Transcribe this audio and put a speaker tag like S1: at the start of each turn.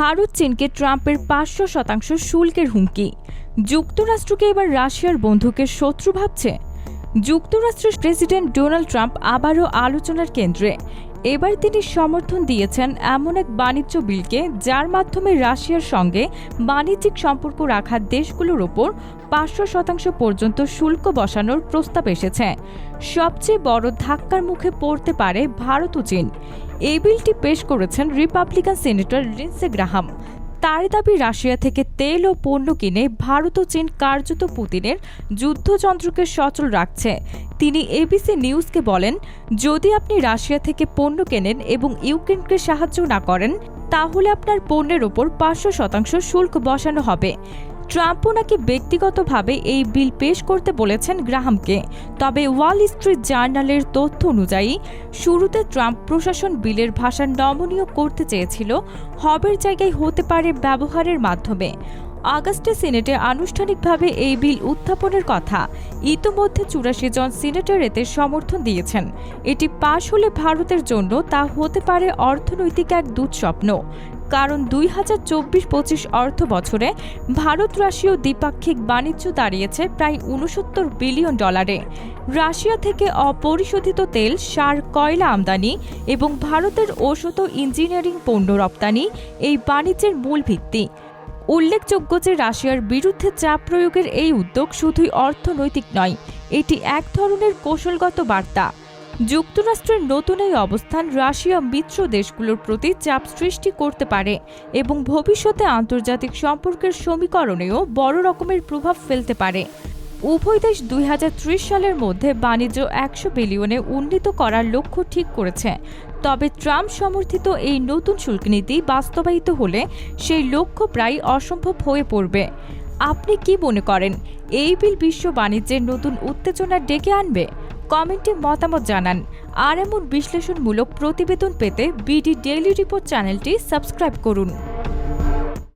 S1: ভারত চীনকে ট্রাম্পের পাঁচশো শতাংশ শুল্কের হুমকি। যুক্তরাষ্ট্রকে এবার রাশিয়ার বন্ধুকে শত্রু ভাবছে। যুক্তরাষ্ট্রের প্রেসিডেন্ট ডোনাল্ড ট্রাম্প আবারও আলোচনার কেন্দ্রে। এবার তিনি সমর্থন দিয়েছেন এমন এক বাণিজ্য বিলকে, যার মাধ্যমে রাশিয়ার সঙ্গে বাণিজ্যিক সম্পর্ক রাখা দেশগুলোর ওপর পাঁচশো শতাংশ পর্যন্ত শুল্ক বসানোর প্রস্তাব এসেছে। সবচেয়ে বড় ধাক্কার মুখে পড়তে পারে ভারত ও চীন। এই বিলটি পেশ করেছেন রিপাবলিকান সিনেটর লিন্সে গ্রাহাম তার দাবি, রাশিয়া থেকে তেল ও পণ্য কিনে ভারত ও চীন কার্যত পুতিনের যুদ্ধযন্ত্রকে সচল রাখছে। তিনি এবিসি নিউজকে বলেন, যদি আপনি রাশিয়া থেকে পণ্য কেনেন এবং ইউক্রেনকে সাহায্য না করেন, তাহলে আপনার পণ্যের ওপর পাঁচশো শতাংশ শুল্ক বসানো হবে। ট্রাম্পও নাকি ব্যক্তিগতভাবে এই বিল পেশ করতে বলেছেন গ্রাহামকে। তবে ওয়াল স্ট্রিট জার্নালের তথ্য অনুযায়ী, শুরুতে ট্রাম্প প্রশাসন বিলের ভাষা নমনীয় করতে চেয়েছিল, হবের জায়গায় হতে পারে ব্যবহারের মাধ্যমে। আগস্টে সিনেটে আনুষ্ঠানিকভাবে এই বিল উত্থাপনের কথা। ইতোমধ্যে চুরাশি জন সিনেটর এতে সমর্থন দিয়েছেন। এটি পাশ হলে ভারতের জন্য তা হতে পারে অর্থনৈতিক এক দুঃস্বপ্ন। কারণ দুই হাজার চব্বিশ পঁচিশ অর্থ বছরে ভারত রাশীয় দ্বিপাক্ষিক বাণিজ্য দাঁড়িয়েছে প্রায় উনসত্তর বিলিয়ন ডলারে। রাশিয়া থেকে অপরিশোধিত তেল, সার, কয়লা আমদানি এবং ভারতের ঔষধ ইঞ্জিনিয়ারিং পণ্য রপ্তানি এই বাণিজ্যের মূল ভিত্তি। উল্লেখযোগ্য যে রাশিয়ার বিরুদ্ধে চাপ প্রয়োগের এই উদ্যোগ শুধুই অর্থনৈতিক নয়, এটি এক ধরনের কৌশলগত বার্তা। যুক্তরাষ্ট্রের নতুন এই অবস্থান রাশিয়া মিত্র দেশগুলোর প্রতি চাপ সৃষ্টি করতে পারে এবং ভবিষ্যতে আন্তর্জাতিক সম্পর্কের সমীকরণেও বড় রকমের প্রভাব ফেলতে পারে। উভয় দেশ দুই হাজার ত্রিশ সালের মধ্যে বাণিজ্য একশো বিলিয়নে উন্নীত করার লক্ষ্য ঠিক করেছে। তবে ট্রাম্প সমর্থিত এই নতুন শুল্ক নীতি বাস্তবায়িত হলে সেই লক্ষ্য প্রায় অসম্ভব হয়ে পড়বে। আপনি কি মনে করেন, এই বিল বিশ্ব বাণিজ্যের নতুন উত্তেজনা ডেকে আনবে? কমেন্টে মতামত জানান। আর এমন বিশ্লেষণমূলক প্রতিবেদন পেতে বিডি ডেইলি রিপোর্ট চ্যানেলটি সাবস্ক্রাইব করুন।